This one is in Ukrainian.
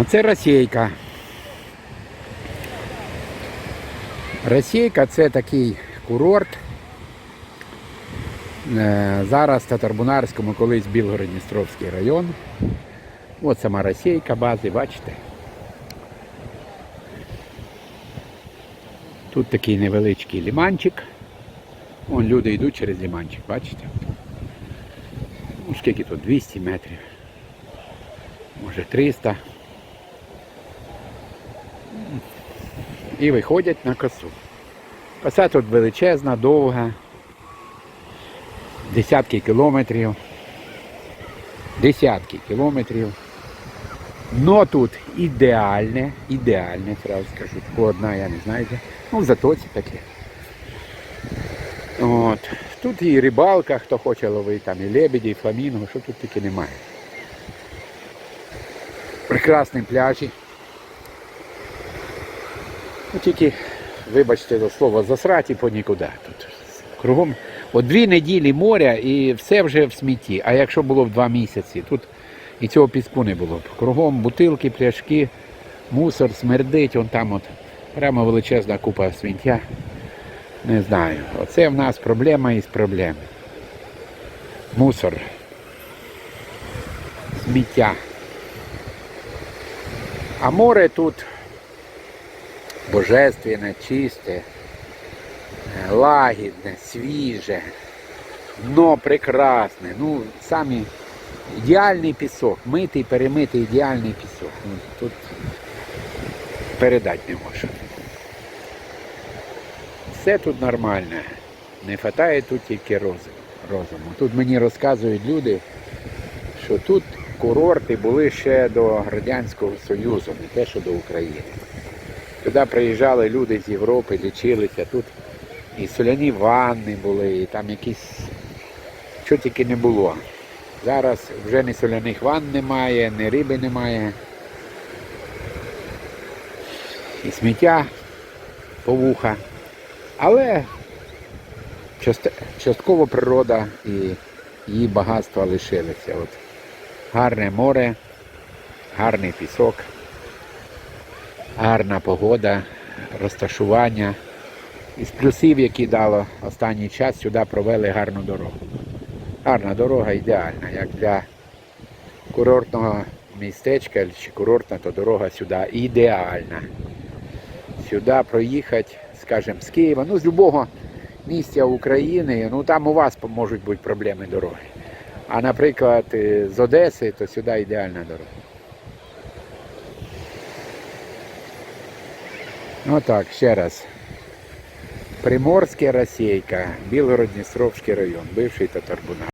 А це Російка. Російка це такий курорт. Е, Зараз в Татарбунарському, колись Білгород-Дністровський район. От сама Російка, бази, бачите. Тут такий невеличкий ліманчик. Вон люди йдуть через ліманчик, бачите? Ну, скільки тут? 200 метрів. Може 300. І виходять на косу. Коса тут величезна, довга. Десятки кілометрів. Десятки кілометрів. Но тут ідеальне, ідеальне, сразу скажу. Одна, я не знаю. Ну, в затоці таке. От. Тут і рибалка, хто хоче ловити, там і лебеді, і фламінго, що тут тільки немає. Прекрасні пляжі. Ну, тільки, вибачте за слово, засраті по нікуди тут. Кругом от дві неділі моря і все вже в смітті. А якщо було б два місяці, тут і цього піску не було б. Кругом бутилки, пляшки, мусор, смердить, он там от прямо величезна купа сміття. Не знаю. Оце в нас проблема із проблем. Мусор. Сміття. А море тут божественне, чисте, е, лагідне, свіже, дно прекрасне. Ну, самі ідеальний пісок, митий, перемитий ідеальний пісок. Ну, тут передати не можу. Все тут нормально. Не вистачає тут тільки розуму. Тут мені розказують люди, що тут курорти були ще до Радянського Союзу, не те, що до України. Туди приїжджали люди з Європи, лічилися, тут і соляні ванни були, і там якісь що тільки не було. Зараз вже ні соляних ванн немає, ні риби немає. І сміття по вуха. Але част- частково природа і її багатства лишилися. От гарне море, гарний пісок, гарна погода, розташування. Із плюсів, які дало останній час, сюди провели гарну дорогу. Гарна дорога ідеальна, як для курортного містечка чи курортна, то дорога сюди ідеальна. Сюди проїхати, скажімо, з Києва, ну з будь-якого місця України, ну там у вас можуть бути проблеми дороги. А наприклад, е, з Одеси, то сюди ідеальна дорога. Ну так, ще раз. Приморське Російка, Білгород-Дністровський район, бивший Татарбунар.